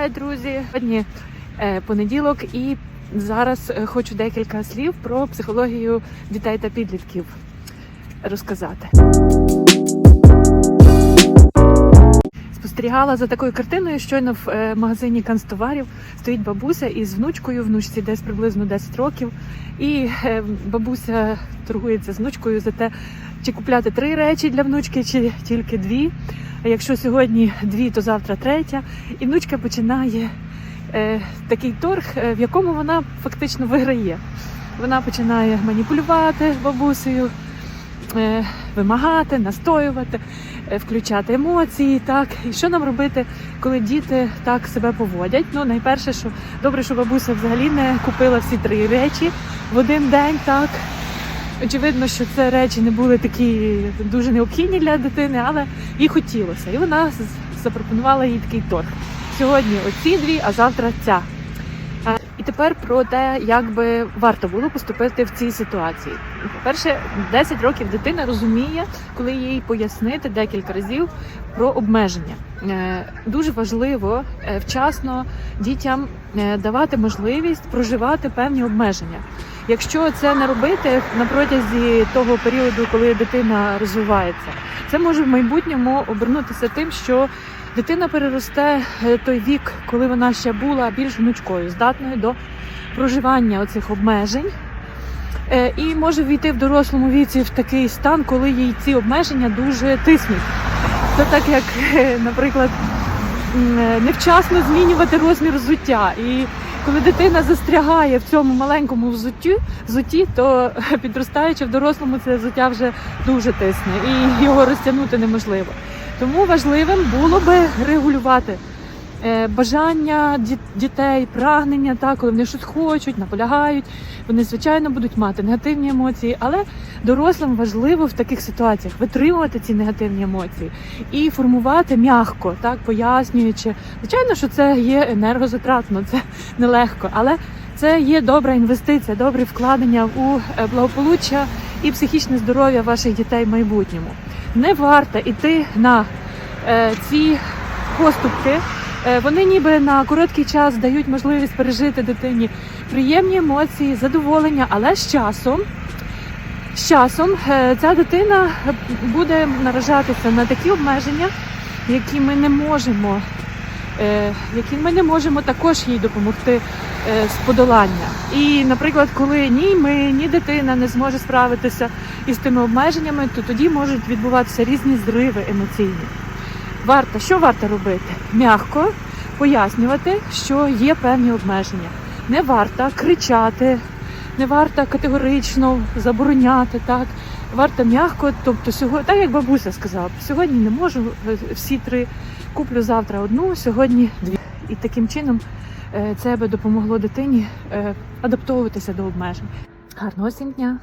Вітаю, друзі! Сьогодні е, понеділок, і зараз е, хочу декілька слів про психологію дітей та підлітків розказати. Спостерігала за такою картиною. Щойно в е, магазині канцтоварів стоїть бабуся із внучкою. Внучці десь приблизно 10 років. І е, бабуся торгується з внучкою за те, чи купляти три речі для внучки, чи тільки дві. А якщо сьогодні дві, то завтра третя. І внучка починає е, такий торг, в якому вона фактично виграє. Вона починає маніпулювати бабусею, вимагати, настоювати, включати емоції. Так, і що нам робити, коли діти так себе поводять? Ну, найперше, що добре, що бабуся взагалі не купила всі три речі в один день. Так очевидно, що це речі не були такі дуже необхідні для дитини, але їй хотілося. І вона запропонувала їй такий торг. Сьогодні оці дві, а завтра ця. І тепер про те, як би варто було поступити в цій ситуації. По-перше, 10 років дитина розуміє, коли їй пояснити декілька разів про обмеження. Е, Дуже важливо е, вчасно дітям е, давати можливість проживати певні обмеження. Якщо це не робити на протязі того періоду, коли дитина розвивається, це може в майбутньому обернутися тим, що дитина переросте е, той вік, коли вона ще була більш гнучкою, здатною до проживання оцих обмежень. Е, І може війти в дорослому віці в такий стан, коли їй ці обмеження дуже тиснуть. Це так, як, е, наприклад, невчасно змінювати розмір взуття. І коли дитина застрягає в цьому маленькому взутті, взутті, то підростаючи в дорослому, це взуття вже дуже тисне і його розтягнути неможливо. Тому важливим було би регулювати бажання дітей, прагнення, так, коли вони щось хочуть, наполягають. Вони, звичайно, будуть мати негативні емоції, але дорослим важливо в таких ситуаціях витримувати ці негативні емоції і формувати м'ягко, так пояснюючи. Звичайно, що це є енергозатратно, це нелегко, але це є добра інвестиція, добре вкладення у е, благополуччя і психічне здоров'я ваших дітей в майбутньому. Не варто йти на е, ці поступки. Е, Вони ніби на короткий час дають можливість пережити дитині приємні емоції, задоволення, але з часом, з часом е, ця дитина буде наражатися на такі обмеження, які ми не можемо, е, які ми не можемо також їй допомогти з подолання. І, наприклад, коли ні ми, ні дитина не зможе справитися із тими обмеженнями, то тоді можуть відбуватися різні зриви емоційні. Варто, що варто робити? М'яко пояснювати, що є певні обмеження. Не варто кричати, не варто категорично забороняти. Так варто м'яко, тобто сьогодні, так як бабуся сказала, сьогодні не можу е, всі три, куплю завтра одну, сьогодні дві. І таким чином е, це би допомогло дитині е, адаптовуватися до обмежень. Гарного всім дня!